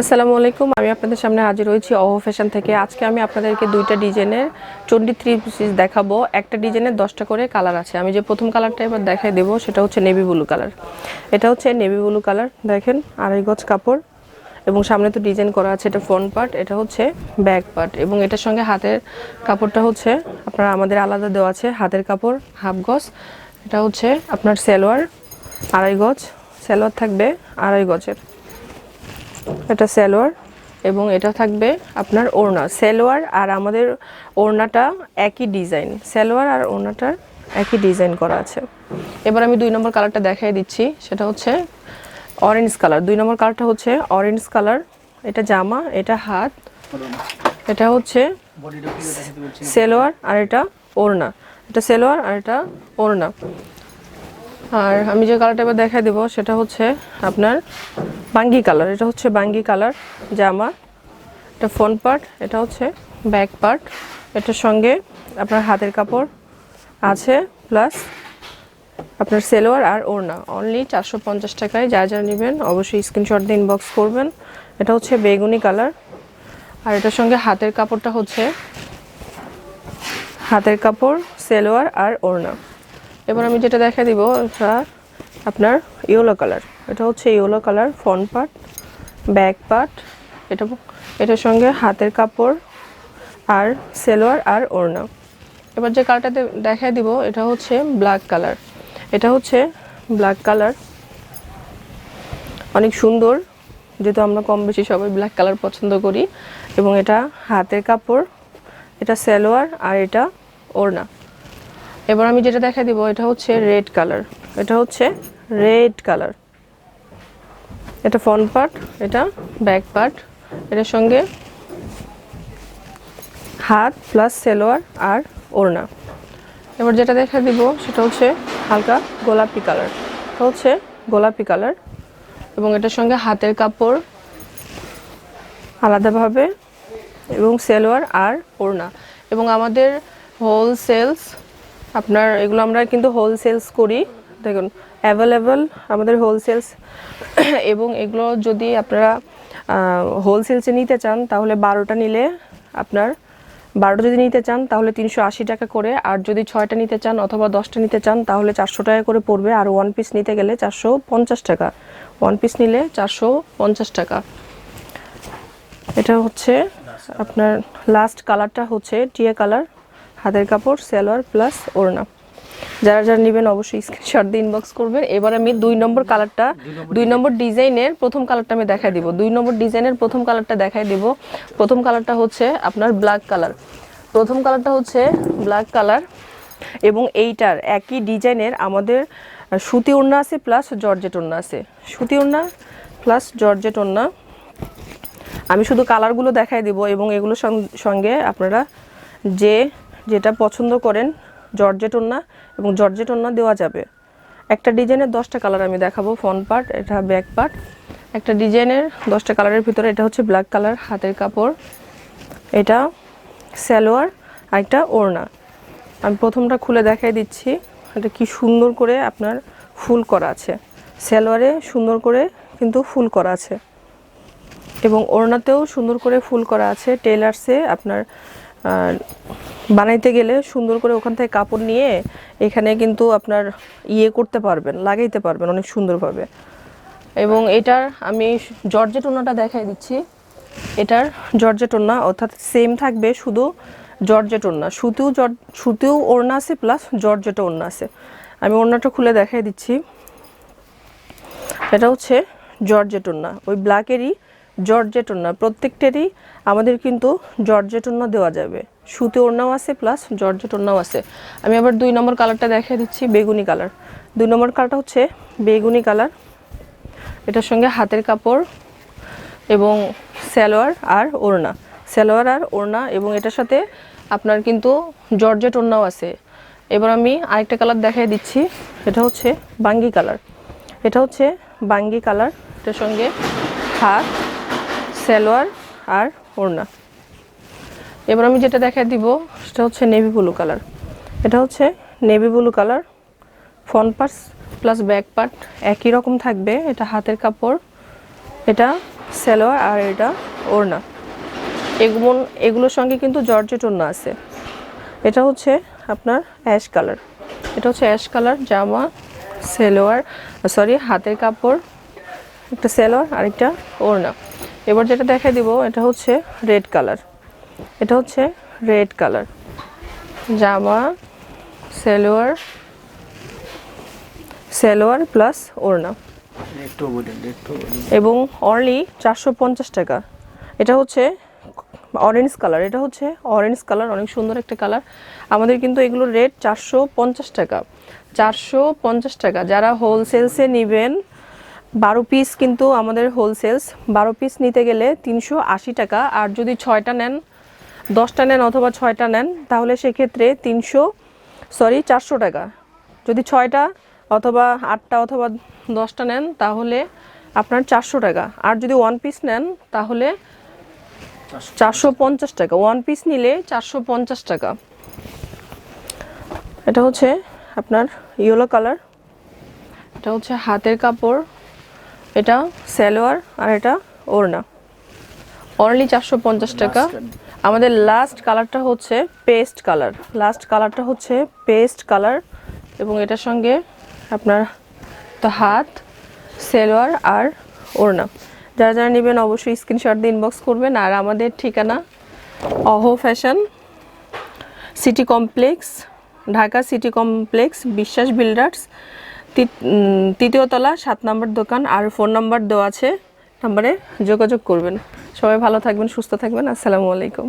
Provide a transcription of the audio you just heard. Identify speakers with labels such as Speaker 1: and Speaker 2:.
Speaker 1: আসসালামু আলাইকুম, আমি আপনাদের সামনে হাজির হয়েছি অহো ফ্যাশন থেকে। আজকে আমি আপনাদেরকে দুইটা ডিজাইনের টোয়েন্টি থ্রি পিস দেখাবো। একটা ডিজাইনের দশটা করে কালার আছে। আমি যে প্রথম কালারটা এবার দেখাই দেবো, সেটা হচ্ছে নেভি ব্লু কালার। এটা হচ্ছে নেভি ব্লু কালার, দেখেন, আড়াই গজ কাপড়। এবং সামনে তো ডিজাইন করা আছে, এটা ফ্রন্ট পার্ট, এটা হচ্ছে ব্যাক পার্ট। এবং এটার সঙ্গে হাতের কাপড়টা হচ্ছে, আপনার আমাদের আলাদা দেওয়া আছে, হাতের কাপড়, হাফ গজ। এটা হচ্ছে আপনার সেলোয়ার, আড়াই গজ। সেলোয়ার থাকবে আড়াই গজের। এটা সালোয়ার এবং এটা থাকবে আপনার ওড়না। সালোয়ার আর আমাদের ওড়নাটা একই ডিজাইন। সালোয়ার আর ওড়নাটার একই ডিজাইন করা আছে। এবার আমি দুই নম্বর কালারটা দেখাই দিচ্ছি। সেটা হচ্ছে অরেঞ্জ কালার দুই নম্বর কালারটা হচ্ছে অরেঞ্জ কালার এটা জামা, এটা হাত, এটা হচ্ছে সেলোয়ার আর এটা ওড়না। এটা সেলোয়ার আর এটা ওড়না। আর আমি যে কালারটা এবার দেখাই দেবো, সেটা হচ্ছে আপনার বাঙ্গি কালার এটা হচ্ছে বাঙ্গি কালার জামা, এটা ফ্রন্ট পার্ট এটা হচ্ছে ব্যাক পার্ট এটার সঙ্গে আপনার হাতের কাপড় আছে প্লাস আপনার সেলোয়ার আর ওড়না। অনলি চারশো পঞ্চাশ টাকায় যা যা নেবেন, অবশ্যই স্ক্রিনশট দিয়ে ইনবক্স করবেন। এটা হচ্ছে বেগুনি কালার আর এটার সঙ্গে হাতের কাপড়টা হচ্ছে হাতের কাপড়, সেলোয়ার আর ওড়না। এবার আমি যেটা দেখা দিব, এটা আপনার ইয়েলো কালার। এটা হচ্ছে yellow colour front part back part এটা এটার সঙ্গে হাতের কাপড় আর সেলোয়ার আর ওড়না। এবার যে কালারটা দেখা দিব, এটা হচ্ছে ব্ল্যাক কালার এটা হচ্ছে ব্ল্যাক কালার অনেক সুন্দর, যেহেতু আমরা কম বেশি সবাই ব্ল্যাক কালার পছন্দ করি। এবং এটা হাতের কাপড়, এটা সেলোয়ার আর এটা ওড়না। এবার আমি যেটা দেখা দিব, এটা হচ্ছে রেড কালার। এটা হচ্ছে রেড কালার। এটা ফ্রন্ট পার্ট, এটা ব্যাক পার্ট। এটার সঙ্গে হাত প্লাস সেলোয়ার আর ওড়না। এবার যেটা দেখা দিব, সেটা হচ্ছে হালকা গোলাপি কালার। এটা হচ্ছে গোলাপি কালার এবং এটার সঙ্গে হাতের কাপড় আলাদাভাবে এবং সেলোয়ার আর ওড়না। এবং আমাদের হোলসেলস আপনার এগুলো আমরা কিন্তু হোলসেলস করি। দেখুন অ্যাভেলেবল আমাদের হোলসেলস এবং এগুলো যদি আপনারা হোলসেলসে নিতে চান, তাহলে বারোটা নিলে আপনার, বারোটা যদি নিতে চান, তাহলে তিনশো আশি টাকা করে। আর যদি ছয়টা নিতে চান অথবা দশটা নিতে চান, তাহলে চারশো টাকা করে পড়বে। আর ওয়ান পিস নিতে গেলে চারশো পঞ্চাশ টাকা। ওয়ান পিস নিলে চারশো পঞ্চাশ টাকা। এটা হচ্ছে আপনার লাস্ট কালারটা হচ্ছে টিয়া কালার হাতের কাপড়, সালোয়ার প্লাস ওড়না। যারা যারা নেবেন অবশ্যই স্ক্রিনশট দিয়ে ইনবক্স করবেন। এবার আমি দুই নম্বর কালারটা দুই নম্বর ডিজাইনের প্রথম কালারটা আমি দেখাই দিব। দুই নম্বর ডিজাইনের প্রথম কালারটা দেখাই দিব। প্রথম কালারটা হচ্ছে আপনার ব্ল্যাক কালার প্রথম কালারটা হচ্ছে ব্ল্যাক কালার এবং এইটার একই ডিজাইনের আমাদের সুতি ওড়না আছে প্লাস জর্জেট ওড়না আছে। সুতি ওড়না প্লাস জর্জেট ওড়না। আমি শুধু কালারগুলো দেখাই দিব এবং এগুলোর সঙ্গে আপনারা যে যেটা পছন্দ করেন জর্জেট ওড়না এবং জর্জেট ওড়না দেওয়া যাবে। একটা ডিজাইনের দশটা কালার আমি দেখাবো ফ্রন্ট পার্ট এটা ব্যাক পার্ট একটা ডিজাইনের দশটা কালারের ভিতরে এটা হচ্ছে ব্ল্যাক কালার হাতের কাপড়। এটা সালোয়ার, আর একটা ওড়না। আমি প্রথমটা খুলে দেখাই দিচ্ছি, এটা কি সুন্দর করে আপনার ফুল করা আছে। সালোয়ারে সুন্দর করে কিন্তু ফুল করা আছে। এবং ওড়নাতেও সুন্দর করে ফুল করা আছে টেলার্সে আপনার বানাইতে গেলে সুন্দর করে ওখান থেকে কাপড় নিয়ে এখানে কিন্তু আপনার ইয়ে করতে পারবেন, লাগাইতে পারবেন অনেক সুন্দরভাবে। এবং এটার আমি জর্জেট ওড়নাটা দেখাই দিচ্ছি। এটার জর্জেট ওড়না অর্থাৎ সেম থাকবে, শুধু জর্জেট ওড়না সুতিও জর সুতিও ওড়না আছে প্লাস জর্জেট ওড়না আছে। আমি ওড়নাটা খুলে দেখাই দিচ্ছি। এটা হচ্ছে জর্জেট ওড়না ওই ব্ল্যাকেরই জর্জেট ওড়না প্রত্যেকটারই আমাদের কিন্তু জর্জেট ওড়না দেওয়া যাবে। সুতি ওড়নাও আছে প্লাস জর্জেট ওড়নাও আছে। আমি আবার দুই নম্বর কালারটা দেখিয়ে দিচ্ছি, বেগুনি কালার দুই নম্বর কালারটা হচ্ছে বেগুনি কালার এটার সঙ্গে হাতের কাপড় এবং সালোয়ার আর ওড়না। সালোয়ার আর ওড়না এবং এটার সাথে আপনার কিন্তু জর্জেট ওড়নাও আছে। এবার আমি আরেকটা কালার দেখাই দিচ্ছি, এটা হচ্ছে বাঙ্গি কালার এটা হচ্ছে বাঙ্গি কালার এটার সঙ্গে হাত সালোয়ার আর ওড়না। এবার আমি যেটা দেখা দিব, সেটা হচ্ছে নেভি ব্লু কালার এটা হচ্ছে navy blue colour front parts plus back part একই রকম থাকবে। এটা হাতের কাপড়, এটা সালোয়ার আর এটা ওড়না। এগুলো এগুলোর সঙ্গে কিন্তু জর্জেট ওড়না আছে। এটা হচ্ছে আপনার অ্যাশ কালার এটা হচ্ছে অ্যাশ কালার জামা, সেলোয়ার সরি হাতের কাপড়, একটা সেলোয়ার আর একটা ওড়না। এবার যেটা দেখাই দিব, এটা হচ্ছে রেড কালার এটা হচ্ছে রেড কালার। জামা সেলোয়ার সেলোয়ার প্লাস ওড়না। এবং অনলি চারশো পঞ্চাশ টাকা। এটা হচ্ছে অরেঞ্জ কালার এটা হচ্ছে অরেঞ্জ কালার অনেক সুন্দর একটা কালার আমাদের কিন্তু এগুলোর রেট চারশো পঞ্চাশ টাকা। চারশো পঞ্চাশ টাকা। যারা হোলসেলসে নেবেন বারো পিস কিন্তু আমাদের হোলসেলস বারো পিস নিতে গেলে তিনশো আশি টাকা। আর যদি ছয়টা নেন দশটা নেন অথবা ছয়টা নেন, তাহলে সেক্ষেত্রে তিনশো, সরি, চারশো টাকা। যদি ছয়টা অথবা আটটা অথবা দশটা নেন, তাহলে আপনার চারশো টাকা। আর যদি ওয়ান পিস নেন, তাহলে চারশো পঞ্চাশ টাকা। ওয়ান পিস নিলে চারশো পঞ্চাশ টাকা। এটা হচ্ছে আপনার ইয়েলো কালার এটা হচ্ছে হাতের কাপড়, এটা সালোয়ার আর এটা ওড়না। অনলি চারশো পঞ্চাশ টাকা। আমাদের লাস্ট কালারটা হচ্ছে পেস্ট কালার লাস্ট কালারটা হচ্ছে পেস্ট কালার এবং এটার সঙ্গে আপনার তো হাত সেলোয়ার আর ওড়না। যারা যারা নেবেন অবশ্যই স্ক্রিনশট দিয়ে ইনবক্স করবেন। আর আমাদের ঠিকানা অহো fashion city complex Dhaka city complex Biswas builders তি- উম, সাত নম্বর দোকান। আর ফোন নাম্বার দেওয়া আছে নাম্বারে যোগাযোগ করবেন। সবাই ভালো থাকবেন সুস্থ থাকবেন। আসসালামু আলাইকুম।